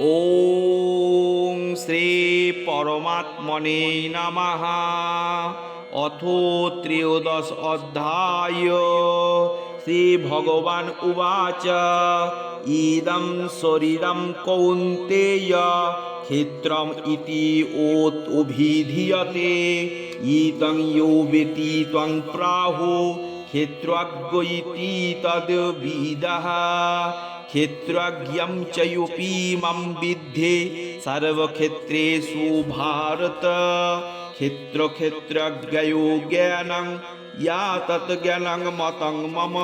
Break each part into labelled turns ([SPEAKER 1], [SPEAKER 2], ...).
[SPEAKER 1] ॐ শ্রীপরমাত্মনে নমঃ। অথ ত্রয়োদশ অধ্যায়। শ্রীভগবান উবাচ। ইদম শরীরম কৌন্তেয় ক্ষেত্রম ইতি ওত অভিধীয়তে। ইতং ইয়ো বেতি ত্বং প্রাহু। ক্ষেত্রাজ্ঞইতি তদ বিদাহ ক্ষেত্রাজ্ঞম চয়ুপি মম বিদ্ধে সর্বক্ষেত্রেষু ভারত। ক্ষেত্র ক্ষেত্রজ্ঞয়ো জ্ঞানং ইয়া তত জ্ঞানং মতং মম।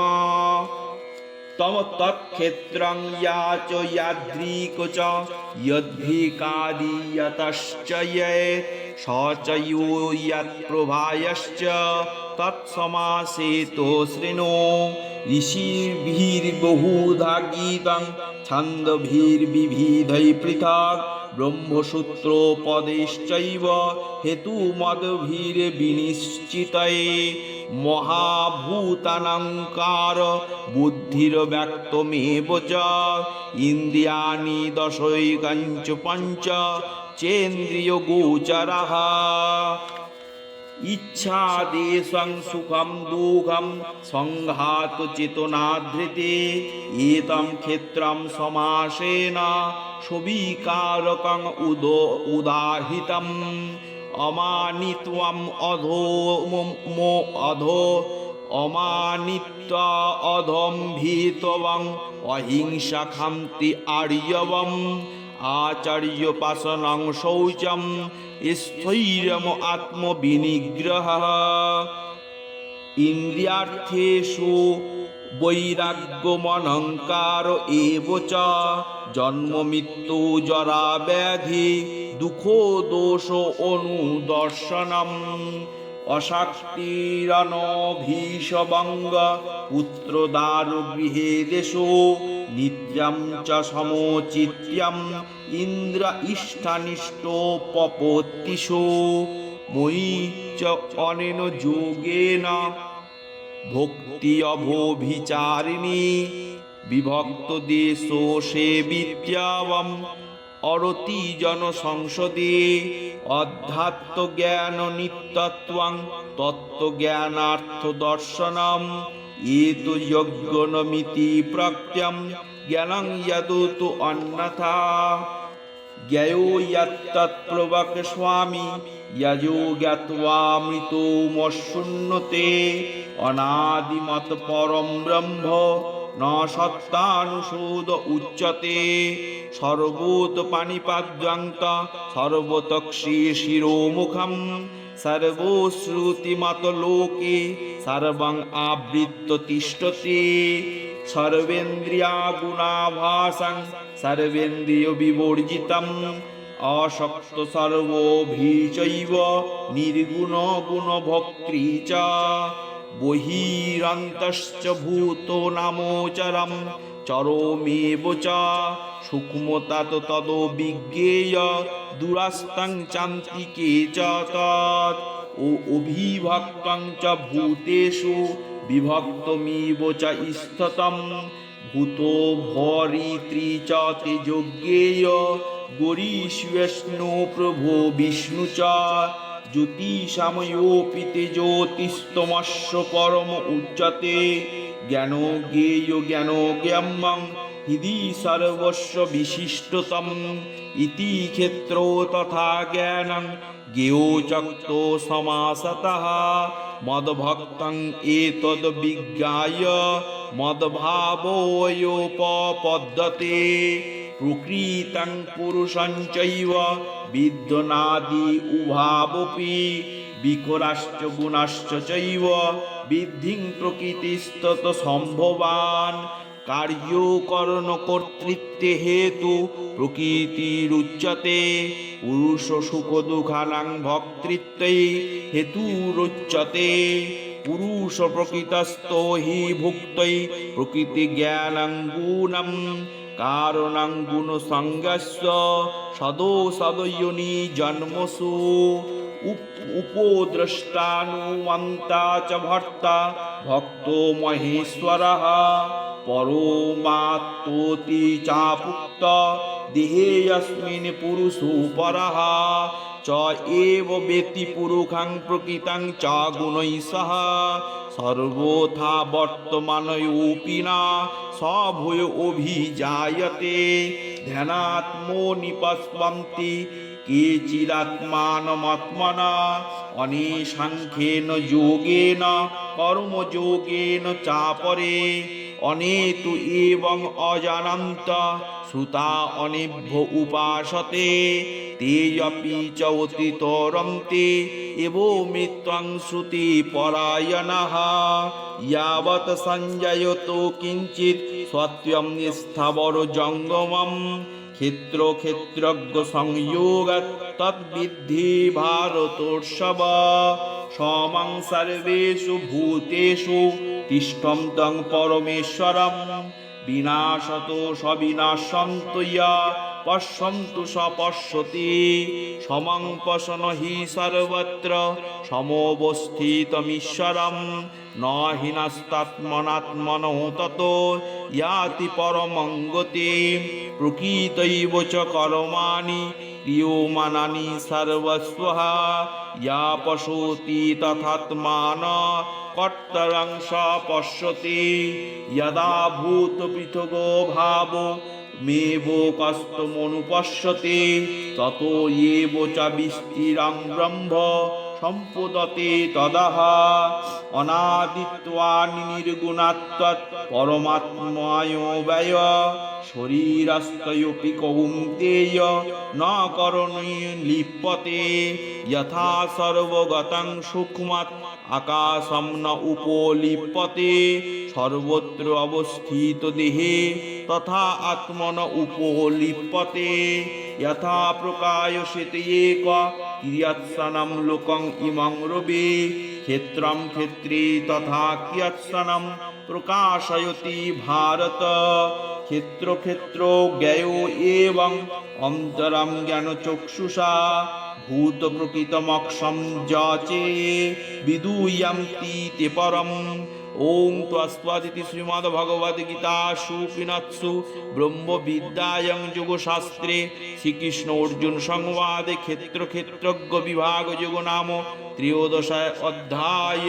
[SPEAKER 1] তম তৎক্ষেত্রং ইয়া চ ইয়াদ্রিক চ ইয়দ্ধিকারীয়তশ্চ য়ে, স চ ইয়ৎ প্রভায়শ্চ। তৎসমাসেত শৃণু। ঋষিভির্বহুধা গীতং ছন্দভির্বিবিধৈ পৃথক। ব্রহ্মসূত্র পদেশ্চৈব হেতুমদ্ভির্বিনিশ্চিতয়ে মহাভূতানঙ্কার বুদ্ধির্ব্যক্তমেব চ। ইন্দ্রিয়াণি দশৈকঞ্চ পঞ্চ চেন্দ্রিয় গোচরः ইচ্ছা দেশং সুখম দুঃখম সংঘাত চেতনাধৃতে এতম ক্ষেত্রম সমাসেন সবিকারক উদ উদাহিতম অমানিত্বম অধো অধ অধো অধম ভীতবং অহিংসা খান্তি আর্যবম আচার্যোপাসনং শৌচম স্থৈর্যম আত্মবিনিগ্রহ ইন্দ্রিয়ার্থেষু বৈরাগ্যমনঙ্কার এব চ জন্ম মৃত্যু জরা ব্যাধি দুঃখ দোষ অনুদর্শনম অশাক্তিরনভীষবঙ্গ পুত্রদারু গৃহে দেশো নিত্যম চ সমচিত্যম ইন্দ্র ইষ্টানিষ্টপপত্তিষু মই চ অনেন যোগেন ভক্তি অভোভিচারিণী বিভক্ত দেশ সেবিত্যাবম অরতি জন সংসদে অধ্যাত্ম জ্ঞান নিত্যত্বং তত্ত্বজ্ঞানার্থ দর্শনম এতু যজ্ঞনমিতি প্রত্যম জ্ঞানং অনাদিমত পরম ব্রহ্ম ন সত্তানুশোদ উচ্যতে সর্বোত পানিপাদ্যন্ত সর্বতক্ষী শিরোমুখম। সর্বশ্রুতিমত লোকে সর্বং আবৃত্ত তিষ্ঠতে সর্বেন্দ্রিয়া গুণাভাসং সর্বেন্দ্রিয় বিবর্জিতম অশক্ত সর্বভীচৈব নির্গুণ গুণ ভক্তি চ বহিরন্তশ্চ ভূত নামোচরম চরমেব চ সূক্ষ্মতাত তদ বিজ্ঞেয় দুরাস্তং চান্তিকে চ ও অভিভক্তং চ ভূতেষু বিভক্তমিব চ স্থতম ভূত ভরিত্রি চ তেজজ্ঞেয় গরিষ্বিষ্ণু প্রভো বিষ্ণু চ, জ্যোতিষাময়োপি তেজোতিস্তমস্য পরম উচ্চতে জ্ঞান জ্ঞেয় জ্ঞান জ্ঞাম্যং হৃদি সর্বস্ব বিশিষ্টতম ইতি ক্ষেত্র তথা জ্ঞানং জ্ঞেয় চক্ত সমাসতঃ মদভক্তং এতদ বিজ্ঞায় মদভাবয়োপপদ্যতে প্রকৃতং পুরুষং চৈব বিদ্যনাদি উভাবপি বিকরাশ্চ গুণাশ্চ চৈব বিদ্ধিং প্রকৃতিস্তত সম্ভবান কার্যকরণ কর্তৃত্বে হেতু প্রকৃতিরুচ্যতে পুরুষ সুখ দুঃখানাং ভক্তৃত্বে হেতুরুচ্যতে পুরুষ প্রকৃতস্থ হি ভুক্তৈ প্রকৃতি জ্ঞানং গুণম কারণং গুণ সংজ্ঞস্য সদো সদয়োনি জন্মসু। উপদ্রষ্টানুমন্তা চ ভর্তা ভক্ত মহেশ্বর। পরমাত্মতি চাপুক্ত, দেহেয়স্মিন পুরুষো পরহ, চ এব বেতি পুরুষাং প্রকৃতাং চ গুণৈ সহ। সর্বথা বর্তমানয়ূপি না সভূয় অভিজায়তে। ধ্যানাত্মো নিপস্বন্তি কেচিদাত্মানমাত্মনা অনেসাংখ্যেন যোগেন, কর্মযোগেন চাপরে। অনেতু এবং অজানন্ত সুতা অনিভ্য উপাসতে তেজপি চৌতি তরন্তে এবো মৃত্যং শ্রুতি পরায়ণ ইয়াবৎ সঞ্জয়ত কিঞ্চিত সত্যম স্থাবর জঙ্গমম ক্ষেত্র ক্ষেত্রজ্ঞ সংযোগ তদ্বিদ্ধি ভারতোৎসব। সমং সর্বেষু ভূতেষু তিষ্ঠম তং পরমেশ্বরম। বিনাশত সবিনাশন্ত ইয়া পশ্যন্তু স পশ্যতি সমং পশন হি সর্বত্র সমবস্থিতমীশ্বরম ন হীনাস্তাত্মনাত্মনঃ তত, ইয়াতি পরমঙ্গতি প্রকৃতৈব চ কর্মাণি ক্রিয়মানানি সর্বস্বঃ ইয়া পশোতি তথাত্মান কর্তরং স পশ্যতি যদা ভূত পৃথগো ভাব মেব কস্তমনুপশ্যতে তত এব চ বিস্তিরং ব্রহ্ম। সম্পদতে তদহ অনাদিত্বানি নির্গুণাত্মৎ পরমাত্মায় ব্যয়। শরীরস্তয়পি কৌন্তেয় ন করণী লিপ্যতে যথা সর্বগতং সূক্ষ্মৎ আকাশম ন উপলিপ্যতে সর্বত্র অবস্থিত দেহে তথা আত্মন উপলিপ্যতে যথা প্রকাশিত এক কিয়ৎসনম লোকং ইমং রবি, ক্ষেত্রম ক্ষেত্রী তথা কিয়ৎসনম প্রকাশয়তি ভারত। ক্ষেত্র ক্ষেত্র জ্ঞেয় এবং অন্তরম জ্ঞান চক্ষুষা ভূত প্রকৃতমক্ষম যাচে বিদুয়ন্তি তে পরম ওম তস্ত্বাদিতি শ্রীমদ্ ভগবদ গীতাসু পিনৎসু ব্রহ্মবিদ্যায়ং যোগশাস্ত্রে শ্রীকৃষ্ণ অর্জুন সংবাদে ক্ষেত্র ক্ষেত্রজ্ঞ বিভাগ যোগ নাম ত্রয়োদশায় অধ্যায়